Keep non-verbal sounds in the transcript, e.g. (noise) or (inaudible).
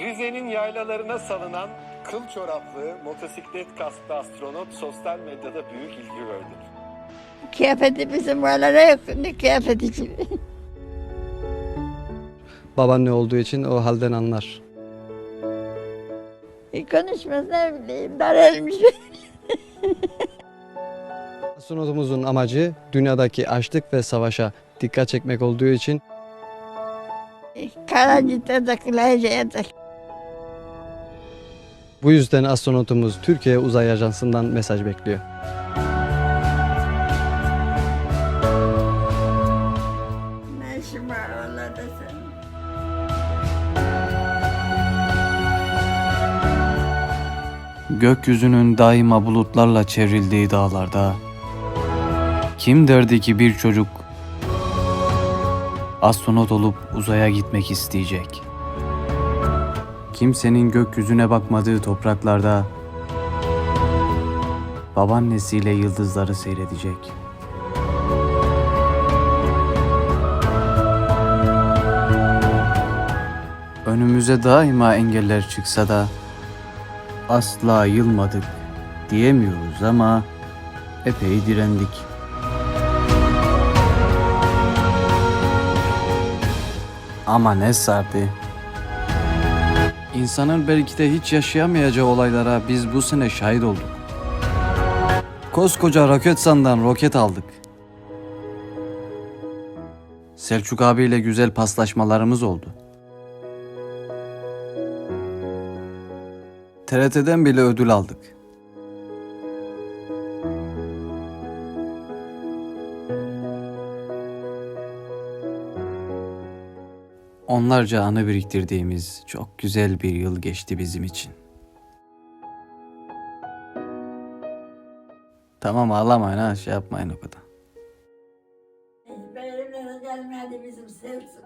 Rize'nin yaylalarına salınan kıl çoraplı motosiklet kasklı astronot sosyal medyada büyük ilgi gördü. Kıyafeti bizim oralara yok. Ne kıyafeti şimdi? (laughs) Babaanne olduğu için o halden anlar. E, konuşmaz ne bileyim. Daralmış. (laughs) Astronotumuzun amacı dünyadaki açlık ve savaşa dikkat çekmek olduğu için Karancıkta takılacak. Bu yüzden astronotumuz Türkiye Uzay Ajansı'ndan mesaj bekliyor. Ne işin var oralarda senin? Gökyüzünün daima bulutlarla çevrildiği dağlarda kim derdi ki bir çocuk astronot olup uzaya gitmek isteyecek? Kimsenin gökyüzüne bakmadığı topraklarda babaannesiyle yıldızları seyredecek. Önümüze daima engeller çıksa da asla yılmadık diyemiyoruz ama epey direndik. Ama ne sardı. İnsanın belki de hiç yaşayamayacağı olaylara biz bu sene şahit olduk. Koskoca Roketsan'dan roket aldık. Selçuk abiyle güzel paslaşmalarımız oldu. TRT'den bile ödül aldık. Onlarca anı biriktirdiğimiz çok güzel bir yıl geçti bizim için. Tamam ağlamayın ha şey yapmayın o kadar. Benimle gelmedi bizim Selçuk.